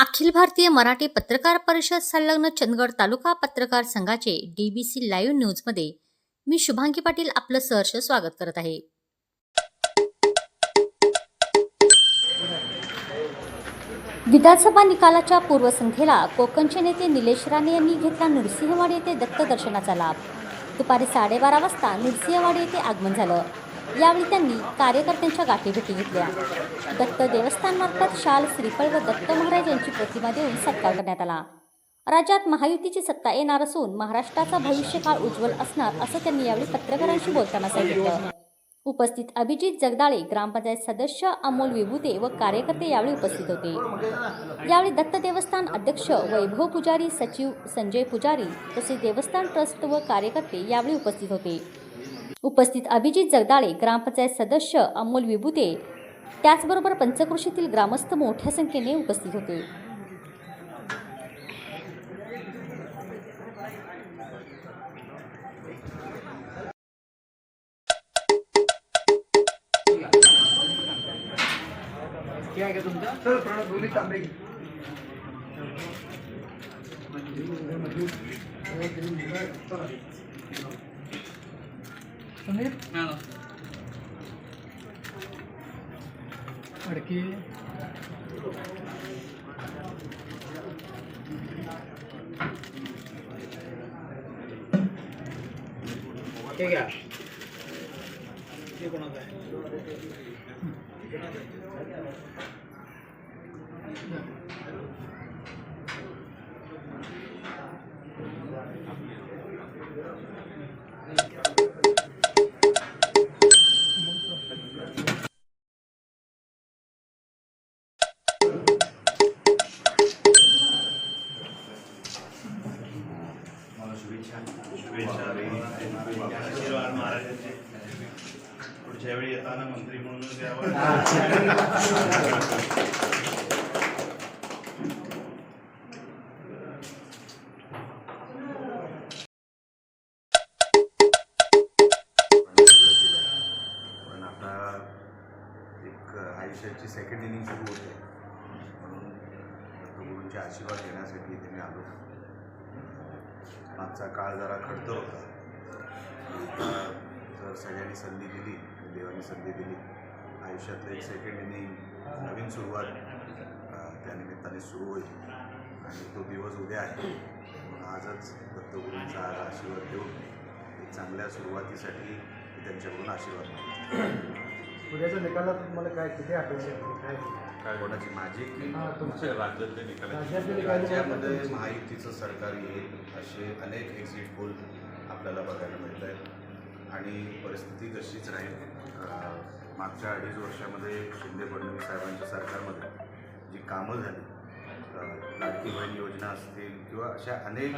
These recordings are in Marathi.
अखिल भारतीय मराठी पत्रकार परिषद संलग्न चंदगड तालुका पत्रकार संघाचे डीबीसी लाईव्ह न्यूजमध्ये मी शुभांगी पाटील आपलं सहर्ष स्वागत करत आहे. विधानसभा निकालाच्या पूर्वसंध्येला कोकणचे नेते निलेश राणे यांनी घेतला नृसिंहवाडी येथे दत्त दर्शनाचा लाभ. दुपारी साडेबारा वाजता नृसिंहवाडी येथे आगमन झालं. यावेळी त्यांनी कार्यकर्त्यांच्या गाठीभेटी घेतल्या. दत्त देवस्थानमार्फत शाल श्रीफळ व दत्त महाराज यांची प्रतिमा देऊन सत्कार करण्यात आला. राज्यात महायुतीची सत्ता येणार असून महाराष्ट्राचा भविष्यकाळ उज्ज्वल असणार असं त्यांनी यावेळी पत्रकारांशी बोलताना सांगितलं. उपस्थित अभिजित जगदाळे ग्रामपंचायत सदस्य अमोल विभूते व कार्यकर्ते यावेळी उपस्थित होते. यावेळी दत्त देवस्थान अध्यक्ष वैभव पुजारी सचिव संजय पुजारी तसेच देवस्थान ट्रस्ट व कार्यकर्ते यावेळी उपस्थित होते. उपस्थित अभिजित जगदाळे ग्रामपंचायत सदस्य अमोल विभुते त्याचबरोबर पंचकृषीतील ग्रामस्थ मोठ्या संख्येने उपस्थित होते. क्या आहे का तुमचं सर प्रणव दोन्ही तांबे सुनील अडकी हे शुभेच्छा आशीर्वाद महाराजांचे पुढच्या वेळी येताना मंत्री म्हणूनच यावं पण आता एक आयुष्याची सेकंड इनिंग सुरू होते. म्हणून गुरुंचे आशीर्वाद घेण्यासाठी इथे मी आलो. मागचा काळ जरा खडतर होता. जर सगळ्यांनी संधी दिली देवाने संधी दिली आयुष्यातलं एक सेकंड इनिंग नवीन सुरुवात त्यानिमित्ताने त्या सुरू होईल. आणि तो दिवस उद्या आहे. आजच दत्तगुरूंचा आज आशीर्वाद देऊन चांगल्या सुरुवातीसाठी त्यांच्याकडून आशीर्वाद मागतो. उद्याच्या निकालात तुम्हाला काय किती अपेक्षा आहे? काय? काय कोणाची? माझी की हा, तुमच्या राज्यातले राज्यातले निकाल राज्यामध्ये तुमचे. महायुतीचं सरकार येईल असे अनेक एक्झिट पोल आपल्याला बघायला मिळत आहेत. आणि परिस्थिती तशीच राहील. अं, मागच्या अडीच वर्षामध्ये शिंदे फडणवीस साहेबांच्या सरकारमध्ये जी कामं झाली अं, लाडकी बहीण योजना असतील किंवा अशा अनेक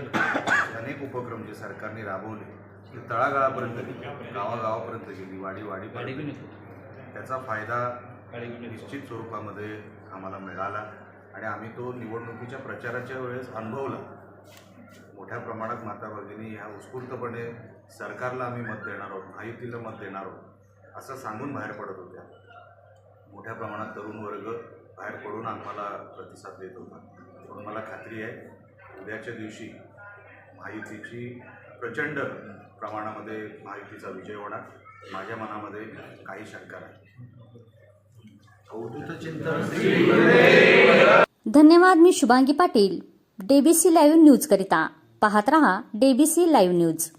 अनेक उपक्रम जे सरकारने राबवले ते तळागाळापर्यंत गेली गावागावापर्यंत गेली वाडी वाडीपर्यंत त्याचा फायदा निश्चित स्वरूपामध्ये आम्हाला मिळाला आणि आम्ही तो निवडणुकीच्या प्रचाराच्या वेळेस अनुभवला. मोठ्या प्रमाणात माता भगिनी ह्या उत्स्फूर्तपणे सरकारला आम्ही मत देणार आहोत महायुतीला मत देणार आहोत असं सांगून बाहेर पडत होत्या. मोठ्या प्रमाणात तरुण वर्ग बाहेर पडून आम्हाला प्रतिसाद देत होता. म्हणून मला खात्री आहे उद्याच्या दिवशी महायुतीची प्रचंड प्रमाणामध्ये महायुतीचा विजय होणार. माझ्या मनामध्ये काही शंका नाही. धन्यवाद मी शुभांगी पाटील. डेबीसी लाईव्ह न्यूजकरिता. पाहत रहा डेबीसी लाईव्ह न्यूज.